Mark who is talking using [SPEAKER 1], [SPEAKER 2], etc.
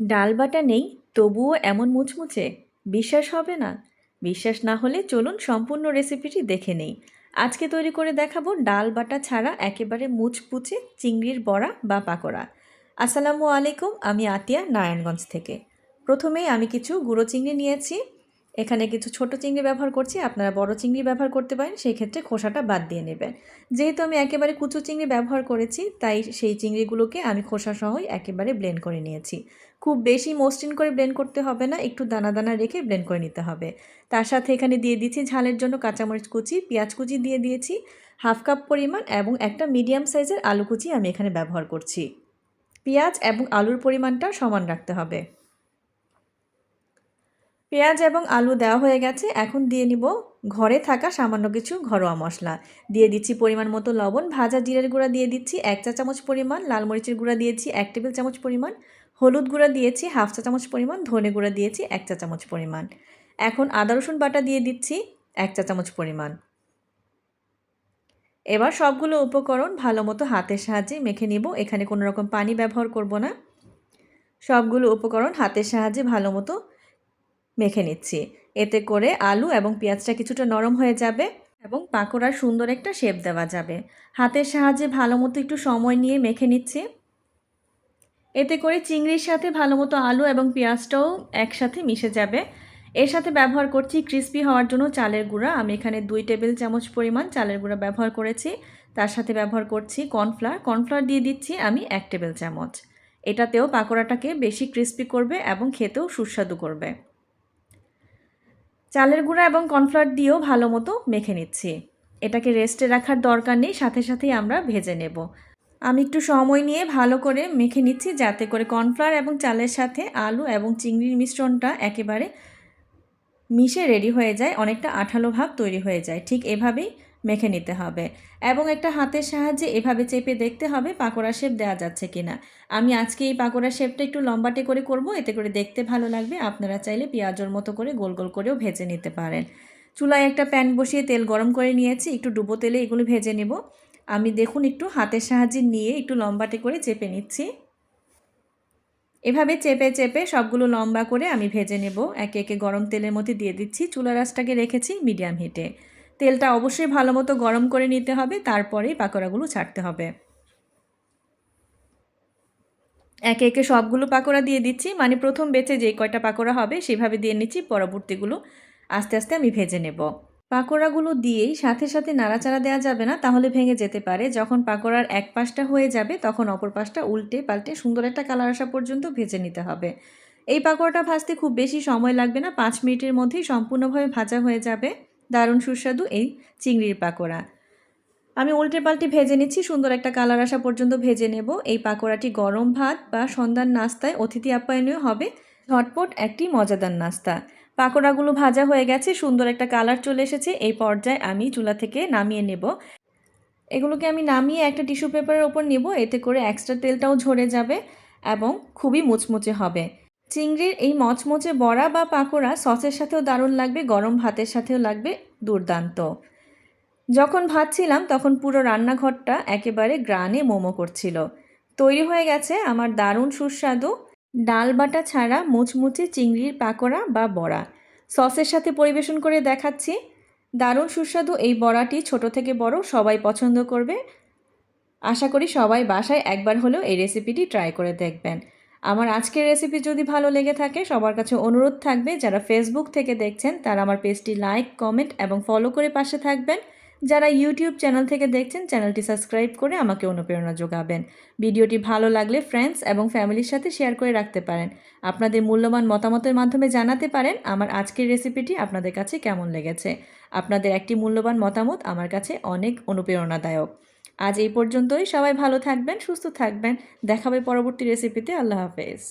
[SPEAKER 1] ডাল বাটা নেই, তবুও এমন মুচমুচে? বিশ্বাস হবে না? বিশ্বাস না হলে চলুন সম্পূর্ণ রেসিপিটি দেখে নেই। আজকে তৈরি করে দেখাবো ডাল বাটা ছাড়া একেবারে মুচপুচে চিংড়ির বড়া বা পাকোড়া। আসসালামু আলাইকুম, আমি আতিয়া, নারায়ণগঞ্জ থেকে। প্রথমেই আমি কিছু গুঁড়ো চিংড়ি নিয়েছি। এখানে কিছু ছোট চিংড়ি ব্যবহার করছি, আপনারা বড় চিংড়ি ব্যবহার করতে পারেন, সেই ক্ষেত্রে খোসাটা বাদ দিয়ে নেবেন। যেহেতু আমি একেবারে কুচু চিংড়ি ব্যবহার করেছি, তাই সেই চিংড়িগুলোকে আমি খোসা সহই একেবারে ব্লেন্ড করে নিয়েছি। খুব বেশি মসৃণ করে ব্লেন্ড করতে হবে না, একটু দানা দানা রেখে ব্লেন্ড করে নিতে হবে। তার সাথে এখানে দিয়ে দিচ্ছি ঝালের জন্য কাঁচামরিচ কুচি, পেঁয়াজ কুচি দিয়ে দিয়েছি, হাফ কাপ পরিমাণ এবং একটা মিডিয়াম সাইজের আলু কুচি আমি এখানে ব্যবহার করছি। পেঁয়াজ এবং আলুর পরিমাণটা সমান রাখতে হবে। পেঁয়াজ এবং আলু দেওয়া হয়ে গেছে। এখন দিয়ে নিব ঘরে থাকা সামান্য কিছু ঘরোয়া মশলা। দিয়ে দিচ্ছি পরিমাণ মতো লবণ, ভাজা জিরের গুঁড়া দিয়ে দিচ্ছি এক চা চামচ পরিমাণ, লাল মরিচের গুঁড়া দিয়েছি এক টেবিল চামচ পরিমাণ, হলুদ গুঁড়া দিয়েছি হাফ চা চামচ পরিমাণ, ধনে গুঁড়া দিয়েছি এক চা চামচ পরিমাণ। এখন আদা, রসুন বাটা দিয়ে দিচ্ছি এক চা চামচ পরিমাণ। এবার সবগুলো উপকরণ ভালো মতো হাতের সাহায্যে মেখে নিব। এখানে কোনো রকম পানি ব্যবহার করব না। সবগুলো উপকরণ হাতের সাহায্যে ভালো মতো মেখে নিচ্ছি। এতে করে আলু এবং পেঁয়াজটা কিছুটা নরম হয়ে যাবে এবং পাকোড়ার সুন্দর একটা শেপ দেওয়া যাবে। হাতের সাহায্যে ভালো মতো একটু সময় নিয়ে মেখে নিচ্ছি। এতে করে চিংড়ির সাথে ভালো মতো আলু এবং পেঁয়াজটাও একসাথে মিশে যাবে। এর সাথে ব্যবহার করছি ক্রিস্পি হওয়ার জন্য চালের গুঁড়া। আমি এখানে দুই টেবিল চামচ পরিমাণ চালের গুঁড়া ব্যবহার করেছি। তার সাথে ব্যবহার করছি কর্নফ্লাওয়ার। কর্নফ্লাওয়ার দিয়ে দিচ্ছি আমি এক টেবিল চামচ। এটাতেও পাকোড়াটাকে বেশি ক্রিস্পি করবে এবং খেতেও সুস্বাদু করবে। চালের গুঁড়া এবং কর্নফ্লাওয়ার দিয়েও ভালো মতো মেখে নিচ্ছি। এটাকে রেস্টে রাখার দরকার নেই, সাথে সাথেই আমরা ভেজে নেব। আমি একটু সময় নিয়ে ভালো করে মেখে নিচ্ছি যাতে করে কর্নফ্লাওয়ার এবং চালের সাথে আলু এবং চিংড়ির মিশ্রণটা একেবারে মিশে রেডি হয়ে যায়, অনেকটা আঠালো ভাব তৈরি হয়ে যায়। ঠিক এভাবেই মেখে নিতে হবে। এবং একটা হাতের সাহায্যে এভাবে চেপে দেখতে হবে পাকোড়া শেপ দেওয়া যাচ্ছে কিনা। আমি আজকে এই পাকোড়া শেপটা একটু লম্বাটে করে করব, এতে করে দেখতে ভালো লাগবে। আপনারা চাইলে পেঁয়াজের মতো করে গোল গোল করেও ভেজে নিতে পারেন। চুলায় একটা প্যান বসিয়ে তেল গরম করে নিয়েছি। একটু ডুবো তেলে এগুলো ভেজে নেব। আমি দেখুন একটু হাতের সাহায্যে নিয়ে একটু লম্বাটে করে চেপে নিচ্ছি। এভাবে চেপে চেপে সবগুলো লম্বা করে আমি ভেজে নেব। একে একে গরম তেলের মধ্যে দিয়ে দিচ্ছি। চুলা রাসটাকে রেখেছি মিডিয়াম হিটে। তেলটা অবশ্যই ভালো মতো গরম করে নিতে হবে, তারপরেই পাকোড়াগুলো ছাড়তে হবে। একে একে সবগুলো পাকোড়া দিয়ে দিচ্ছি মানে প্রথম বেচে যে কয়টা পাকোড়া হবে সেভাবে দিয়ে নিচ্ছি, পরবর্তীগুলো আস্তে আস্তে আমি ভেজে নেব। পাকোড়াগুলো দিয়েই সাথে সাথে নাড়াচাড়া দেওয়া যাবে না, তাহলে ভেঙে যেতে পারে। যখন পাকোড়ার এক পাশটা হয়ে যাবে, তখন অপর পাশটা উল্টে পাল্টে সুন্দর একটা কালার আসা পর্যন্ত ভেজে নিতে হবে। এই পাকোড়াটা ভাজতে খুব বেশি সময় লাগবে না, পাঁচ মিনিটের মধ্যেই সম্পূর্ণভাবে ভাজা হয়ে যাবে। দারুণ সুস্বাদু এই চিংড়ির পাকোড়া। আমি উল্টে পাল্টে ভেজে নিচ্ছি, সুন্দর একটা কালার আসা পর্যন্ত ভেজে নেব। এই পাকোড়াটি গরম ভাত বা সন্ধ্যার নাস্তায় অতিথি আপ্যায়নীয় হবে। ঝটপট একটি মজাদার নাস্তা। পাকোড়াগুলো ভাজা হয়ে গেছে, সুন্দর একটা কালার চলে এসেছে। এই পর্যায়ে আমি চুলা থেকে নামিয়ে নেব। এগুলোকে আমি নামিয়ে একটা টিস্যু পেপারের ওপর নেব, এতে করে এক্সট্রা তেলটাও ঝরে যাবে এবং খুবই মুচমুচে হবে। চিংড়ির এই মচমচে বড়া বা পাকোড়া সসের সাথেও দারুণ লাগবে, গরম ভাতের সাথেও লাগবে, দুর্দান্ত। যখন ভাবছিলাম তখন পুরো রান্নাঘরটা একেবারে গ্রানে মোমো করছিল। তৈরি হয়ে গেছে আমার দারুণ সুস্বাদু ডাল বাটা ছাড়া মুচমুচে চিংড়ির পাকোড়া বা বড়া। সসের সাথে পরিবেশন করে দেখাচ্ছি। দারুণ সুস্বাদু এই বড়াটি ছোট থেকে বড়, সবাই পছন্দ করবে। আশা করি সবাই বাসায় একবার হলেও এই রেসিপিটি ট্রাই করে দেখবেন। আমার আজকের রেসিপি যদি ভালো লেগে থাকে, সবার কাছে অনুরোধ থাকবে, যারা ফেসবুক থেকে দেখছেন, তারা আমার পেজটি লাইক কমেন্ট এবং ফলো করে পাশে থাকবেন। যারা ইউটিউব চ্যানেল থেকে দেখছেন চ্যানেলটি সাবস্ক্রাইব করে আমাকে অনুপ্রেরণা যোগাবেন। ভিডিওটি ভালো লাগলে ফ্রেন্ডস এবং ফ্যামিলির সাথে শেয়ার করে রাখতে পারেন। আপনাদের মূল্যবান মতামতের মাধ্যমে জানাতে পারেন আমার আজকের রেসিপিটি আপনাদের কাছে কেমন লেগেছে। আপনাদের একটি মূল্যবান মতামত আমার কাছে অনেক অনুপ্রেরণাদায়ক। আজ এই পর্যন্তই। সবাই ভালো থাকবেন সুস্থ থাকবেন। দেখাবে পরবর্তী রেসিপিতে আল্লাহ হাফেজ।